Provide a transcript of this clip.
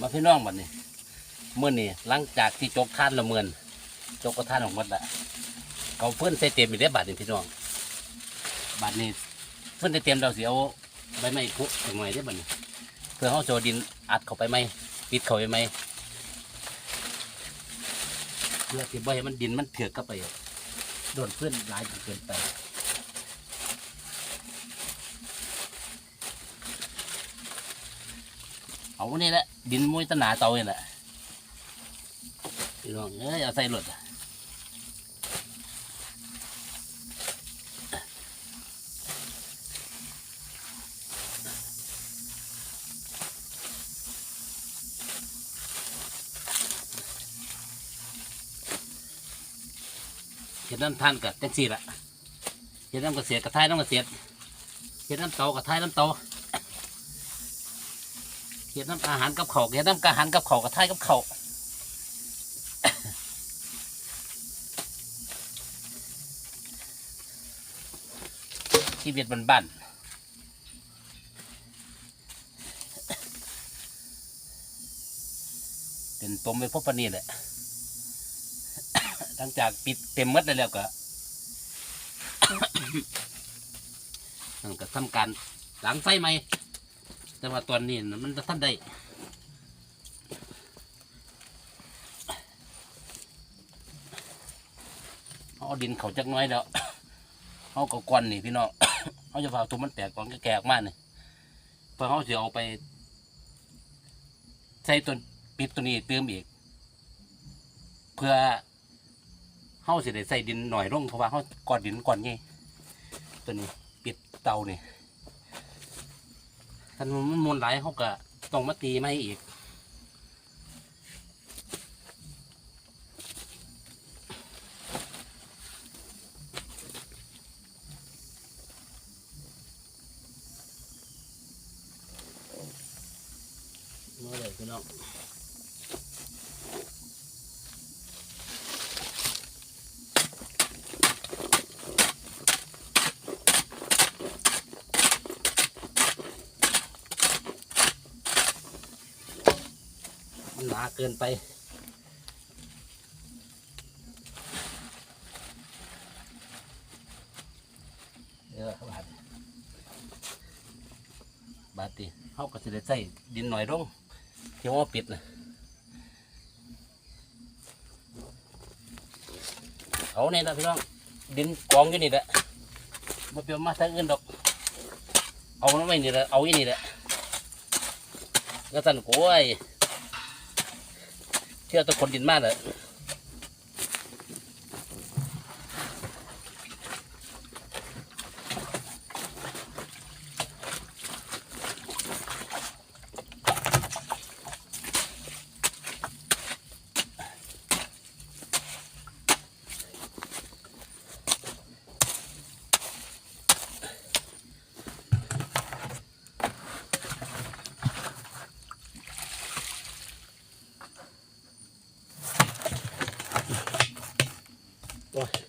มาพี่น้องบัดนี้เมื่อนี่หลังจากที่จกท่านละเมือนจกก็ท่านออกหมดละเขาเพื่อนใส่เต็มอีกได้อบาทนี่พี่น้องบาทนี้เพื่อนใส่เต็มเราเสียเอาใบไม้คุถึงหน่ได้บัดนี้ เพื่อเขาโจดินอัดเขาไปไหมปิดเขาไปไหมเพื่อที่บ่ให้มันดินมันเถือกเข้าไปโดนเพื่อนหลายจนเกินไป เอานี่แหละดินมุ้ยตะหนาเตาเนี่ยแหละพี่น้องเอ้ยเอาใส่รถอะเห็นน้ำท่านกับจังสี่ละเห็นน้ำกระเกษตรกับท้ายน้ำกระเกษตรเห็นน้ำเตากับท้ายน้ำเตา ฮ็ดน้ำอาหารกับเขาเฮ็ดน้ำอาหารกับเขากับท้ายกับเขาชีวิตบ้านบ้านๆเป็นปมไปพบปนนี่แหละหลังจากปิดเต็มมดได้แล้วก็มันก็ทำการล้างไฟใหม่ แต่ว่าตอนนี้มันจะท่านได้เอาดินเขาจักน้อยแล้วเอาก็กวนนี่พี่น้องเขาจะพาตัวมันแตกก่อนแกะออกมาเนี่ยเพื่อเขาจะเอาไป ใส่ตัวปิดตัวนี้เติมอีก เพื่อเขาสิได้ใส่ดินหน่อยลงเพราะว่าเขาก่อนดินก่อนไงตัวนี้ ปิดเตานี่ ถ้ามันมนหลายเขาก็ต้องมาตีไม่อีก มาเลยพี่น้อง นาเกินไป เออบาดบาดตีเขาก็จะได้ใส่ดินหน่อยลงที่ว่าปิดนะเอาเนี่ยนะพี่น้อง ดินกองอยู่นี่แหละมาเปลี่ยนมาทางอื่นดอก เอาน้ำไม่นี่แหละ เอาอีนี่แหละก็สั่นกล้วย ที่ยวแตะคนดินมากเลย Bak.